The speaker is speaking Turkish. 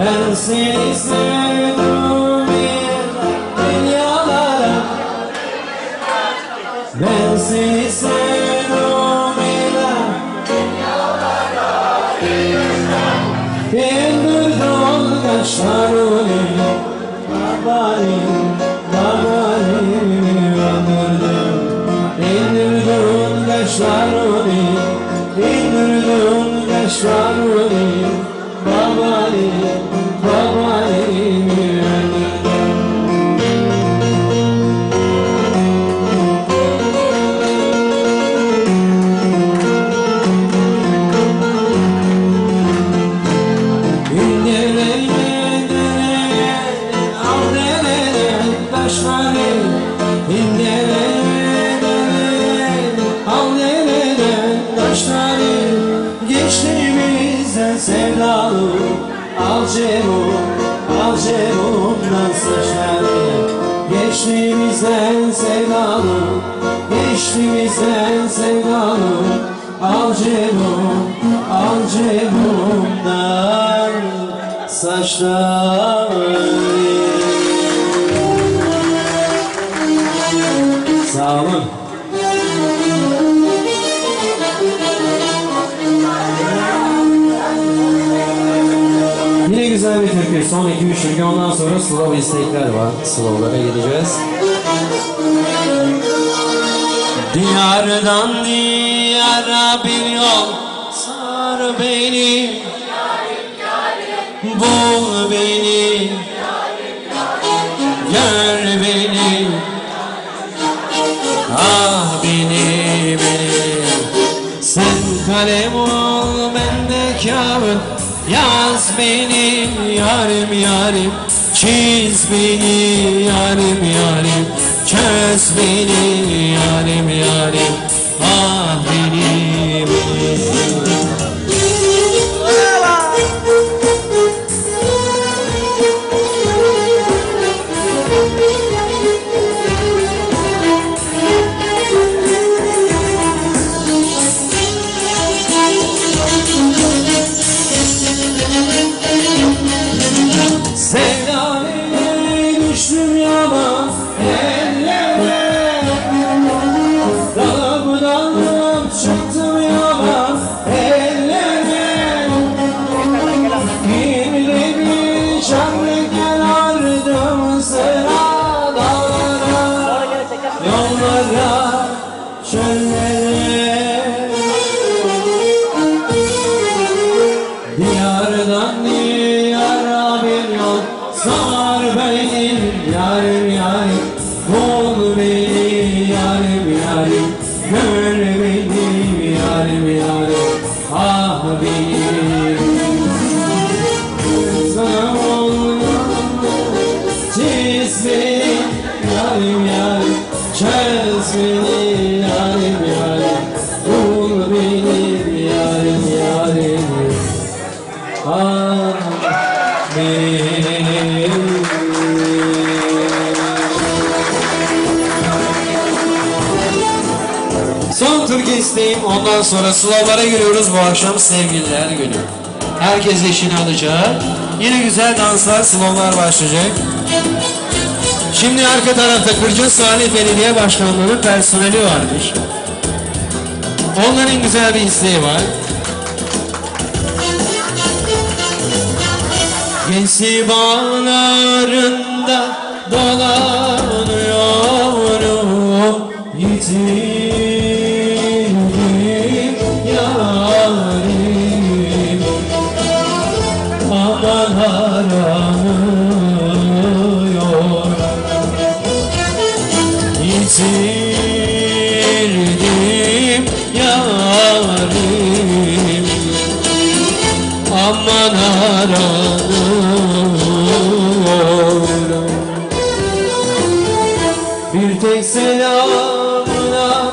Ben seni sevdim dünyalara. Ben seni sevdim Güldürdün kaşlarını Babalim, babalim öldürdün İndirdin kaşlarını İndirdin kaşlarını Babalim, Al cebumdan saçları Geçtiğimizden sevdalı Geçtiğimizden sevdalı Al cebum, al cebumdan saçları Sağ olun. Güzel bir türkü. Son 2-3 türkü ondan sonra slow istekler var. Slow'lara gideceğiz. Diyardan diyara bir yol sar beni Bul beni Gör beni Ah beni beni Sen kalem ol ben de kağıt Yaz beni yarim yarim Çiz beni yarim yarim Çöz beni yarim yarim. Ah yarim yarim Türkü isteğim ondan sonra slowlara giriyoruz bu akşam sevgililer günü. Herkes eşini alacak. Yine güzel danslar, slowlar başlayacak. Şimdi arka tarafta Kırca Salih Belediye Başkanlığı'nın personeli varmış. Onların güzel bir isteği var. Gezi bağlarında dolanıyorum Aman aranıyorum Bir tek selamına